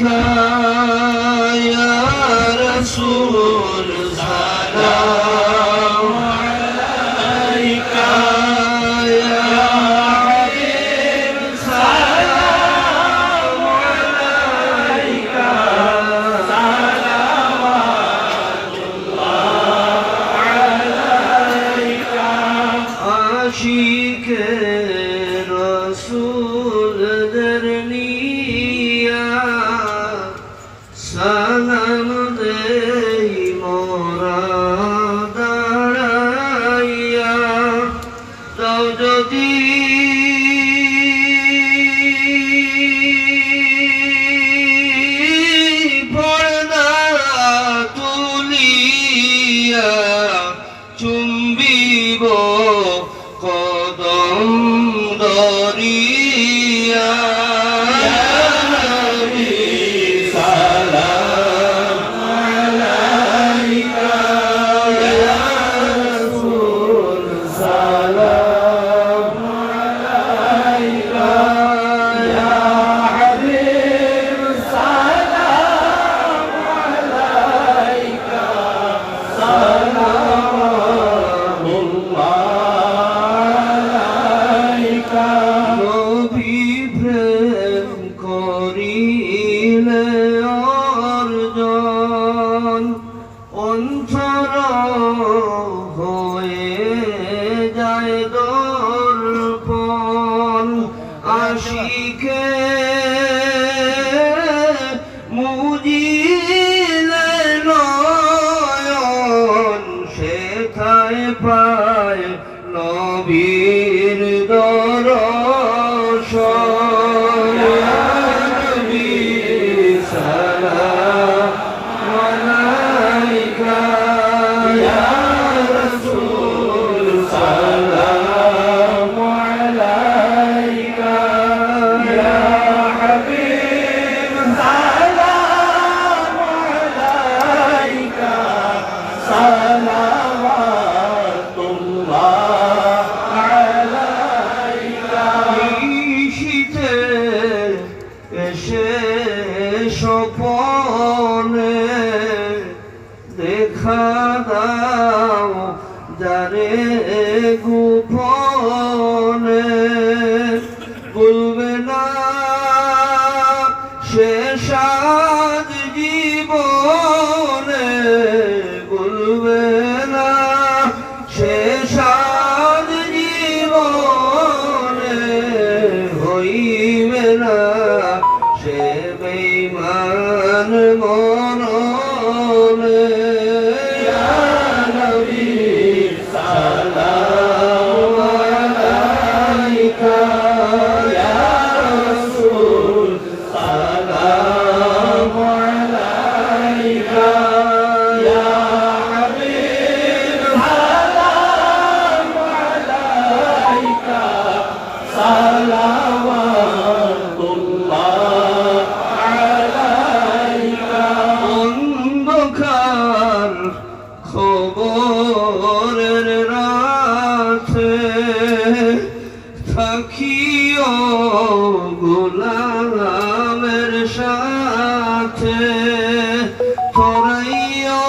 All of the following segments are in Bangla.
come. Mm-hmm. জন অঞ্চর হয়ে যায় দর্পণ। আশিকে মুজিলে সে সেথায় পায় নবী এসে সপনে দেখা দাও জানে গো গোলামের সাথে তোরাইও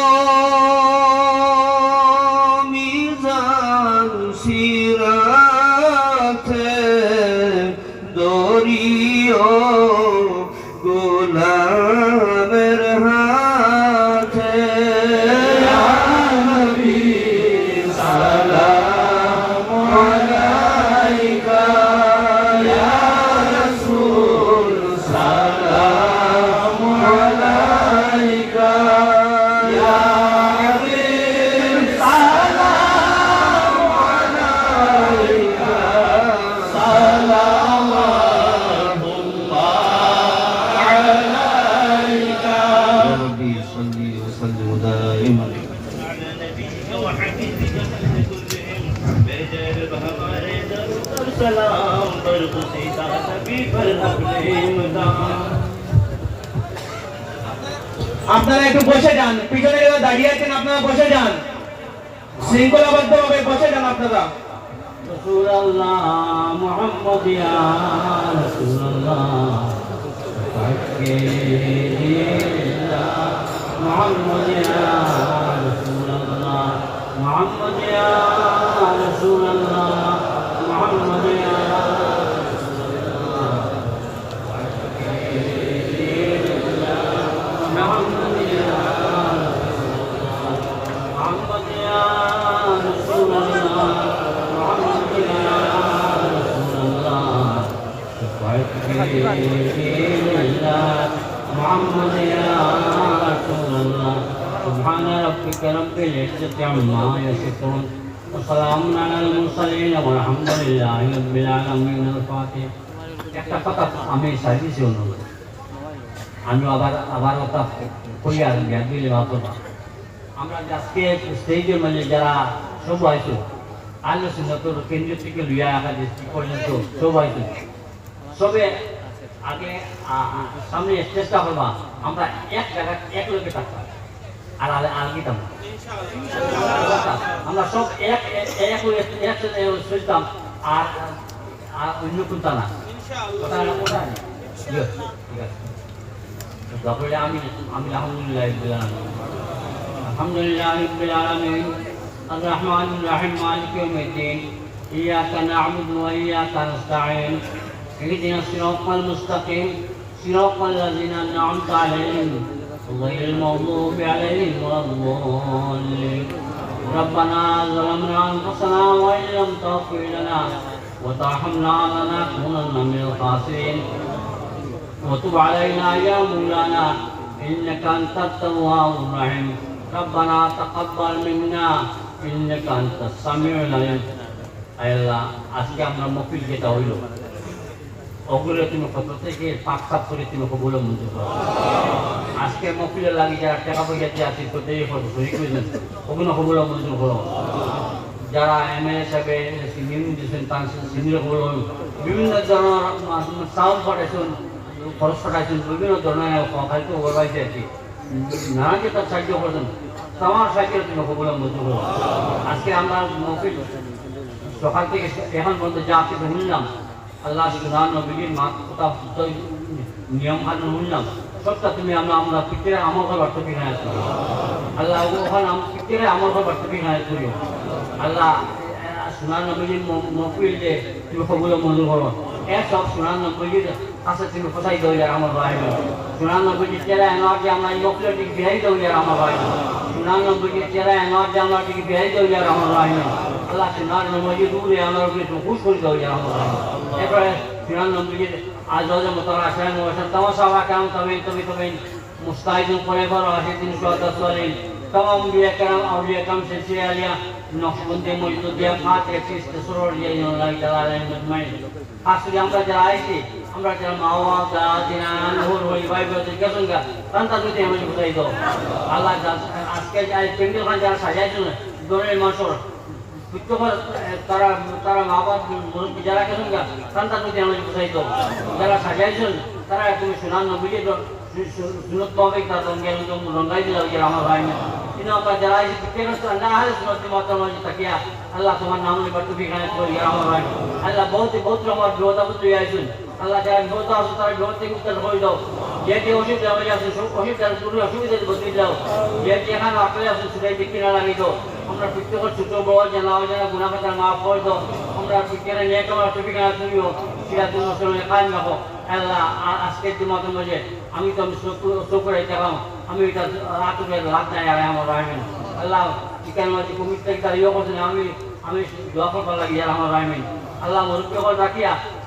মিজান সিরাতে দরিও গোলাম। सलाम पर उसी का नबी पर अपने আপনারা একটু বসে যান। পিছনে যারা দাঁড়িয়ে আছেন, আপনারা বসে যান। শৃঙ্খলাবদ্ধ হবে, বসে যান আপনারা। রসুল্লাহ মোহাম্মদিয়া রসুল্লাহ মোহাম্মদিয়া রসুল্লাহ। سبحان ربك رب العزة عما يصفون وسلام على المرسلين والحمد لله رب العالمين الفاتحة একটা কথা আমি সার্ভিসে অনুরোধ আমি আবার আবার কথা কইয়া জ্ঞান দিলে ভাবতো না আমরা যে আজকে স্টেজের মাঝে যারা সব আইছো আলোচনা তো কেন্দ্র থেকে লইয়া আঁকা ডিস্ট্রিক্ট পর্যন্ত সব আইছো সবে আগে আ- আ- সামনে চেষ্টা করবা আমরা এক জায়গায় এক লোকে থাকতাম আর আলে আর গিতাম না। আমরা সব এক এক- এক লোকে একসাথে শুনতাম আর আর অন্য কোনটা না কথা কোথায় ঠিক আছে ঠিক আছে তারপরে আমি আমি আলহামদুলিল্লাহ রাব্বিল আলামিন আলহামদুলিল্লাহ রাব্বিল আলামিন الرحمن الرحيم مالك يوم الدين إياك نعبد وإياك نستعين اهدنا الصراط المستقيم صراط الذين أنعمت عليهم غير المغضوب عليهم ولا الضالين ربنا ظلمنا أنفسنا وإن لم تغفر لنا وترحمنا لنكونن من الخاسرين وتب علينا يا مولانا إنك أنت التواب الرحيم ربنا تقبل منا إنك أنت السميع العليم আল্লাহ আজকে আমরা মফিল যেটা হইল ওগুলো তুমি কত থেকে পাক সাপ করে তুমি কবুল মঞ্জুর করো। আজকে মফিলে লাগি যারা টাকা পয়সা দিয়ে আছে দেরি করব শরীর ওগুলো মঞ্জুর করো। যারা এম এ সাহেবে নিয়ম দিয়েছেন, তার সিনিয়র কবুল বিভিন্ন ধরনের চাউল পাঠাইছেন, খরচ পাঠাইছেন, বিভিন্ন ধরনের খাদ্য ওরবাইতে আছি। নানা যে তার সাহায্য করছেন তোমার সাহায্য তুমি কবুল মঞ্জুর করো। আজকে আমরা মফিল সকাল থেকে এখন পর্যন্ত যা কিছু শুনলাম। আল্লাহ সুধান নবীর মা কথা নিয়ম কানুন শুনলাম সবটা তুমি আমরা আমরা পিতরে আমার ঘর বার্তা বিনায় করি। আল্লাহ ওখানে পিতরে আমার ঘর বার্তা বিনায় করি। আল্লাহ সুনান নবীর মফিল যে তুমি কবুল মঞ্জুর করো। এ সব সুনান নবীর কাছে তুমি দেও যার আমার ভাই। সুনান নবীর চেরা এনার যে আমরা মফিলের দিকে বিহাই যার আমার ভাই। সুনান নবীর চেরা এনার যে আমরা দিকে বিহাই নবীর দূরে আমার খুশ করে যার আমার এরপরে ফিরানন্দীকে আজল মোতালা আসায় মোয়াসান তামাশা কাম তবে তবে তবে মুস্তাহিদুন করে বড় আসে তিনি সদস্য হলেন তমাম বিয়া কাম আউলিয়া কাম সেসি আলিয়া নকশবন্দি মজদুদিয়া আজকে বিক্ষোভের তারা তারা মা বাবা মুরব্বী যারা গেছেন গা তান্তা যদি আমি বুঝাই দাও যারা সাজাইছেন তারা তুমি সুনান নবীকে সুনত পাবে তার রঙে রঙাই দিলাম যে আমার ভাই না কিন্তু আমরা যারা এই পিছনে না হলে সুনত মাত্র মাঝে তাকিয়া আল্লাহ তোমার নাম নিবার তুমি এখানে করি আমার ভাই। আল্লাহ বহুত বহুত রকমের বিপদ আপদ তুই আইসুন আল্লাহ যারা বিপদ আছে, তারা অসুবিধা আছে অসুবিধা অসুবিধা বদলে দাও। যে যেখানে আপনি আছেন সেটাই দেখি না লাগি দাও। আমরা প্রত্যেকের ছোট বড় জানা জানা গুণা কথা মাফ করে দাও আমরা প্রত্যেকের নিয়ে তোমার টপিক না তুমিও সেটা তুমি আসলে কাজ রাখো। আল্লাহ আ- আজকের যে মতন বলছে আমি তো আমি শুক্র গেলাম আমি এটা রাতুকে লাভ নাই আর আমার রাহমেন আল্লাহ চিকেন মাঝে কমিট থেকে ইয়ে করছেন আমি আমি দোয়া করবার লাগি আর আমার রাহমেন আল্লাহ মরুকে রাখিয়া